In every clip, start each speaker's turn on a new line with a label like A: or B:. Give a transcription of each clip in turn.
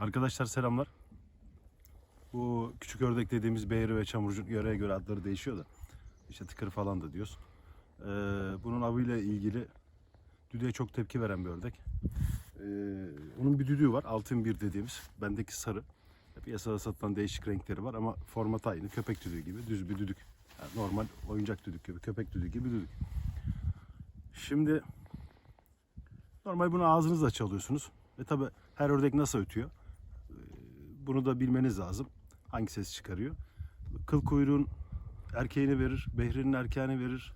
A: Arkadaşlar selamlar. Bu küçük ördek dediğimiz beğeri ve çamurcuk yöreye göre adları değişiyor da. İşte tıkır falan da diyoruz. Ee, bunun avıyla ilgili düdüğe çok tepki veren bir ördek. Ee, onun bir düdüğü var. Altın bir dediğimiz. Bendeki sarı. Piyasada satılan değişik renkleri var ama format aynı. Köpek düdüğü gibi düz bir düdük. Yani normal oyuncak düdük gibi, köpek düdüğü gibi düdük. Şimdi normal bunu ağzınızla çalıyorsunuz. Ve tabi her ördek nasıl ötüyor? Bunu da bilmeniz lazım. Hangi ses çıkarıyor? Kıl kuyruğun erkeğini verir, behrinin erkeğini verir,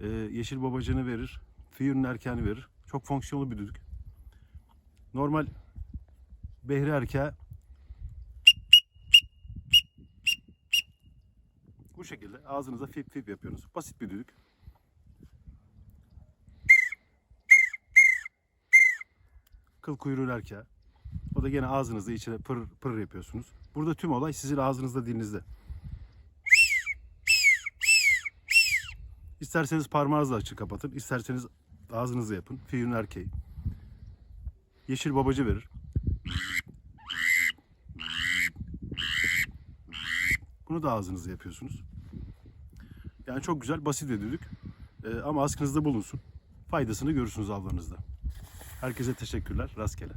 A: e, yeşil babacını verir, fiyunun erkeğini verir. Çok fonksiyonlu bir düdük. Normal behri erkeği bu şekilde ağzınıza fip fip yapıyorsunuz. Basit bir düdük. Kıl kuyruğun erkeği. O da gene ağzınızda içine pır pır yapıyorsunuz. Burada tüm olay sizin ağzınızda dilinizde. İsterseniz parmağınızla açık kapatın. isterseniz ağzınızla yapın. Fiyun erkeği. Yeşil babacı verir. Bunu da ağzınızla yapıyorsunuz. Yani çok güzel, basit bir düdük. Ee, ama askınızda bulunsun. Faydasını görürsünüz avlarınızda. Herkese teşekkürler. Rastgele.